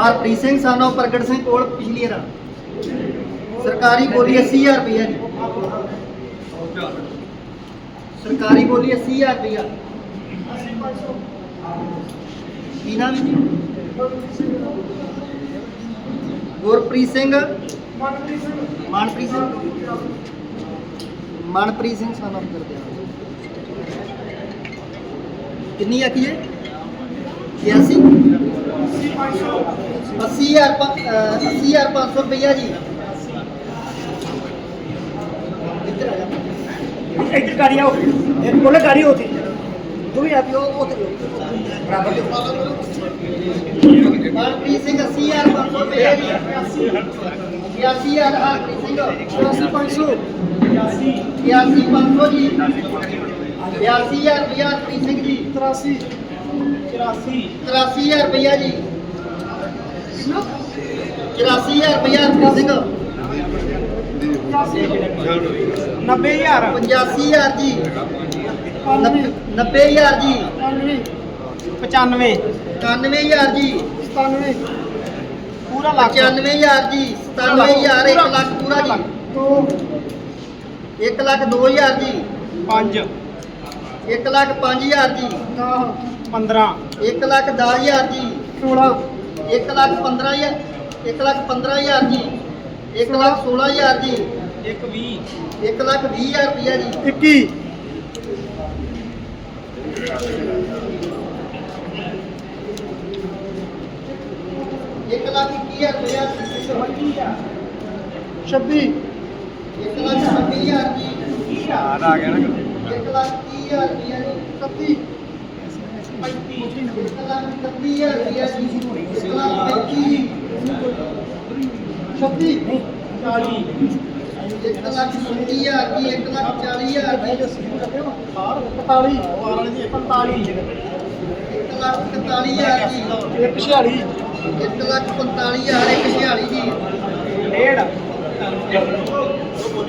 ਹਰਪ੍ਰੀਤ ਸਿੰਘ ਸਾਨੋ, ਪ੍ਰਗਟ ਸਿੰਘ ਕੋਲ ਪਿਛਲੀ ਰਾ ਸਰਕਾਰੀ ਬੋਲੀ 80000 ਰੁਪਏ ਜੀ। ਸਰਕਾਰੀ ਬੋਲੀ 80000 ਰੁਪਏ ਕੀ ਨਾਮ ਜੀ? ਗੁਰਪ੍ਰੀਤ ਸਿੰਘ। ਮਨਪ੍ਰੀਤ ਸਿੰਘ। ਮਨਪ੍ਰੀਤ ਸਿੰਘ ਮਨਪ੍ਰੀਤ ਸਿੰਘ ਸਾਨੋ ਕਰਦੇ ਆ। ਕਿੰਨੀ ਆਖੀਏ 86 80000 80500 ਰੁਪਇਆ ਜੀ। ਇੱਧਰ ਆ ਜਾ। ਇੱਧਰ ਗਾੜੀ ਆਓ। ਇੱਕ ਕੋਲੇ ਗਾੜੀ ਹੋਤੀ ਤੂੰ ਵੀ ਆਪਿਓ ਉਧਰ ਬਰਾਬਰ ਦੇ ਮਨਪ੍ਰੀਤ ਸਿੰਘ 80500 ਰੁਪਇਆ ਜੀ। 80000 ਹਰਪ੍ਰੀਤ ਸਿੰਘ 80500 88500 ਜੀ। 88000 ਰੁਪਇਆ ਹਰਪ੍ਰੀਤ ਸਿੰਘ ਜੀ। 83 84 83000 ਰੁਪਇਆ ਜੀ 84000 ਰੁਪਇਆ ਹਰਪ੍ਰੀਤ ਸਿੰਘ 90000 85000 ਜੀ 90000 ਜੀ 95 91000 ਜੀ 97 ਪੂਰਾ ਲੱਖ 95000 ਜੀ 97000 1 ਲੱਖ ਪੂਰਾ ਜੀ ਦੋ 1 ਲੱਖ 2000 ਜੀ 5 1 ਲੱਖ 5000 ਜੀ 15 1 ਲੱਖ 10000 ਜੀ। 16 1 ਲੱਖ 15000 1 ਲੱਖ 15000 ਜੀ। 1 ਲੱਖ 16000 ਜੀ। 1 20 1 ਲੱਖ 20000 ਰੁਪਇਆ ਜੀ। 21 1 ਲੱਖ 21000 ਰੁਪਇਆ 26 1 ਲੱਖ 26000 ਜੀ। ਯਾਰ ਆ ਗਿਆ ਨਾ 1 ਲੱਖ 30000 ਰੁਪਇਆ ਜੀ 31 1 ਲੱਖ 30000 ਰੁਪਇਆ ਜੀ। 1 ਲੱਖ 25 36 40 1 ਲੱਖ 20000 ਜੀ 1 ਲੱਖ 40000 ਜੀ 45 45 1 ਲੱਖ 41000 ਜੀ 146 1 ਲੱਖ 45000 146 ਜੀ ਡੇਢ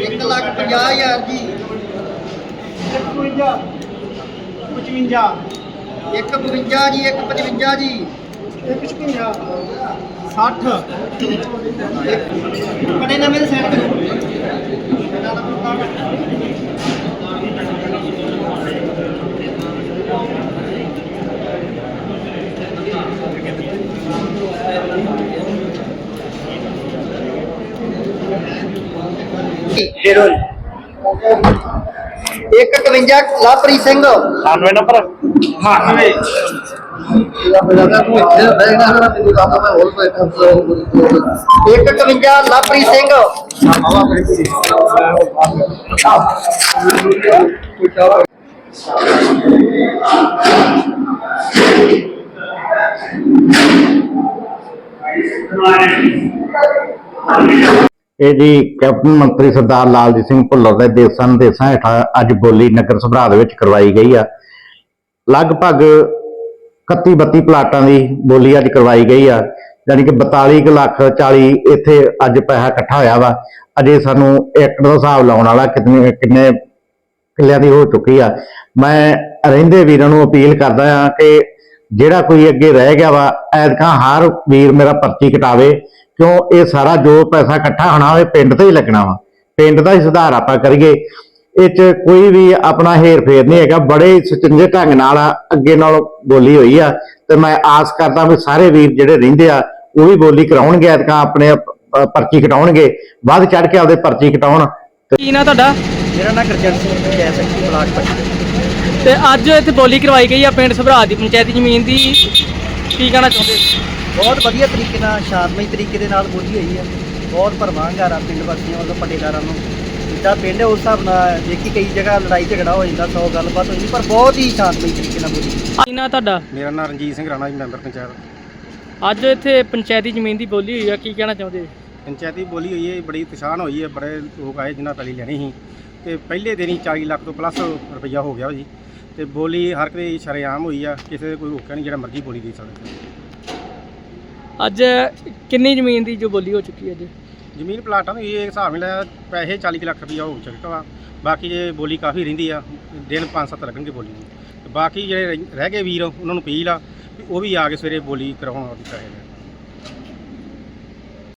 1 ਲੱਖ 50000 ਜੀ 51 55 1 52 ਜੀ 1 55 ਜੀ 156 60 ਬੜੇ ਨਵੇਂ ਦੇ ਸੈੱਟ ਕਰੋ ਜ਼ੀਰੋ 151 ਲਵਪ੍ਰੀਤ ਸਿੰਘ। 98 ਨੰਬਰ। 98 151 ਲਵਪ੍ਰੀਤ ਸਿੰਘ। ਇਹ ਜੀ ਕੈਪਟਨ ਮੰਤਰੀ ਸਰਦਾਰ ਲਾਲਜੀਤ ਸਿੰਘ ਭੁੱਲਰ ਦੇ ਦੇਸਾਂ ਨਿਰਦੇਸ਼ਾਂ ਹੇਠਾਂ ਅੱਜ ਬੋਲੀ ਨਗਰ ਸਭਰਾ ਦੇ ਵਿੱਚ ਕਰਵਾਈ ਗਈ ਆ। ਲਗਭਗ 31 32 ਪਲਾਟਾਂ ਦੀ ਬੋਲੀ ਅੱਜ ਕਰਵਾਈ ਗਈ ਆ। ਯਾਨੀ ਕਿ 42 ਕੁ ਲੱਖ 40 ਇੱਥੇ ਅੱਜ ਪੈਸਾ ਇਕੱਠਾ ਹੋਇਆ ਵਾ। ਅਜੇ ਸਾਨੂੰ ਏਕੜ ਦਾ ਹਿਸਾਬ ਲਾਉਣ ਵਾਲਾ ਕਿੰਨੇ ਕਿੰਨੇ ਕਿੱਲਿਆਂ ਦੀ ਹੋ ਚੁੱਕੀ ਆ। ਮੈਂ ਰਹਿੰਦੇ ਵੀਰਾਂ ਨੂੰ ਅਪੀਲ ਕਰਦਾ ਆ ਕਿ ਜਿਹੜਾ ਕੋਈ ਅੱਗੇ ਰਹਿ ਗਿਆ ਵਾ ਐਤਕਾਂ ਹਰ ਵੀਰ ਮੇਰਾ ਪਰਚੀ ਕਟਾਵੇ ਕਿਉਂ ਇਹ ਸਾਰਾ ਜੋ ਪੈਸਾ ਇਕੱਠਾ ਹੋਣਾ ਉਹ ਪਿੰਡ ਤੇ ਹੀ ਲੱਗਣਾ ਵਾ। ਪਿੰਡ ਦਾ ਹੀ ਸੁਧਾਰ ਆਪਾਂ ਕਰੀਏ। ਇਹ ਚ ਕੋਈ ਵੀ ਆਪਣਾ ਹੇਰ ਫੇਰ ਨਹੀਂ ਹੈਗਾ ਬੜੇ ਸੁਚੰਜੇ ਢੰਗ ਨਾਲ ਅੱਗੇ ਨਾਲ ਬੋਲੀ ਹੋਈ ਆ। ਤੇ ਮੈਂ ਆਸ ਕਰਦਾ ਵੀ ਸਾਰੇ ਵੀਰ ਜਿਹੜੇ ਰਹਿੰਦੇ ਆ ਉਹ ਵੀ ਬੋਲੀ ਕਰਾਉਣਗੇ ਐਤਕਾਂ ਆਪਣੇ ਪਰਚੀ ਕਟਾਉਣਗੇ। ਵੱਧ ਚੜ ਕੇ ਆਪਦੇ ਪਰਚੀ ਕਟਾਉਣ। ਕੀ ਨਾ ਤੁਹਾਡਾ? ਮੇਰਾ ਨਾਮ ਗੁਰਜੰਟ ਸਿੰਘ ਪੰਚਾਇਤ ਸੈਕਟਰੀ ਬਲਾਕ ਪੱਟੀ। ਤੇ ਅੱਜ ਇੱਥੇ ਬੋਲੀ ਕਰਵਾਈ ਗਈ ਆ ਪਿੰਡ ਸਭਰਾ ਦੀ ਪੰਚਾਇਤੀ ਜ਼ਮੀਨ ਦੀ। ਕੀ ਕਹਿਣਾ ਚਾਹੁੰਦੇ? ਬਹੁਤ ਵਧੀਆ ਤਰੀਕੇ ਨਾਲ ਸ਼ਾਂਤਮਈ ਤਰੀਕੇ ਦੇ ਨਾਲ ਬੋਲੀ ਹੋਈ ਹੈ ਬਹੁਤ ਪਰਵਾਹਗਾਰ ਆ ਪਿੰਡ ਵਾਸੀਆਂ ਵੱਲੋਂ ਪੱਟੇਦਾਰਾਂ ਨੂੰ। ਜਿੱਦਾਂ ਪਿੰਡ ਉਸ ਹਿਸਾਬ ਨਾਲ ਦੇਖੀ ਕਈ ਜਗ੍ਹਾ ਲੜਾਈ ਝਗੜਾ ਹੋ ਜਾਂਦਾ ਸੌ ਗੱਲਬਾਤ ਹੋ ਜਾਂਦੀ ਪਰ ਬਹੁਤ ਹੀ ਸ਼ਾਂਤਮਈ ਤਰੀਕੇ ਨਾਲ ਬੋਲੀ ਕੀ ਨਾ ਤੁਹਾਡਾ? ਮੇਰਾ ਨਾਮ ਰਣਜੀਤ ਸਿੰਘ ਰਾਣਾ ਜੀ ਮੈਂਬਰ ਪੰਚਾਇਤ ਅੱਜ ਇੱਥੇ ਪੰਚਾਇਤੀ ਜ਼ਮੀਨ ਦੀ ਬੋਲੀ ਹੋਈ ਆ ਕੀ ਕਹਿਣਾ ਚਾਹੁੰਦੇ? ਪੰਚਾਇਤੀ ਬੋਲੀ ਹੋਈ ਹੈ ਬੜੀ ਪਛਾਣ ਹੋਈ ਹੈ ਬੜੇ ਲੋਕ ਆਏ ਜਿਨ੍ਹਾਂ ਪੈਲੀ ਲੈਣੀ ਸੀ। ਤੇ ਪਹਿਲੇ ਦਿਨ ਹੀ 40 ਲੱਖ ਤੋਂ ਪਲੱਸ ਰੁਪਈਆ ਹੋ ਗਿਆ ਜੀ। ਤੇ ਬੋਲੀ ਹਰ ਕੋਈ ਸ਼ਰੇਆਮ ਹੋਈ ਆ ਕਿਸੇ ਦੇ ਕੋਈ ਰੋਕਿਆ ਨਹੀਂ ਜਿਹੜਾ ਮਰਜ਼ੀ ਬੋਲੀ ਦੇ ਸਕਦਾ। ਅੱਜ ਕਿੰਨੀ ਜ਼ਮੀਨ ਦੀ ਜੋ ਬੋਲੀ ਹੋ ਚੁੱਕੀ ਹੈ ਅੱਜ ਜ਼ਮੀਨ ਪਲਾਟਾਂ ਨੂੰ ਇਹ ਹਿਸਾਬ ਮਿਲਿਆ ਪੈਸੇ 40 ਕੁ ਲੱਖ ਰੁਪਈਆ ਹੋ ਚੁੱਕਾ ਵਾ। ਬਾਕੀ ਜੇ ਬੋਲੀ ਕਾਫੀ ਰਹਿੰਦੀ ਆ ਦਿਨ 5-7 ਲੱਗਣਗੇ ਬੋਲੀ ਨੂੰ ਤੇ ਬਾਕੀ ਜਿਹੜੇ ਰਹਿ- ਰਹਿ ਗਏ ਵੀਰ ਉਹਨਾਂ ਨੂੰ ਅਪੀਲ ਆ ਵੀ ਉਹ ਵੀ ਆ ਕੇ ਸਵੇਰੇ ਬੋਲੀ ਕਰਾਉਣ ਵਾਲੀ ਚਾਹੀਦਾ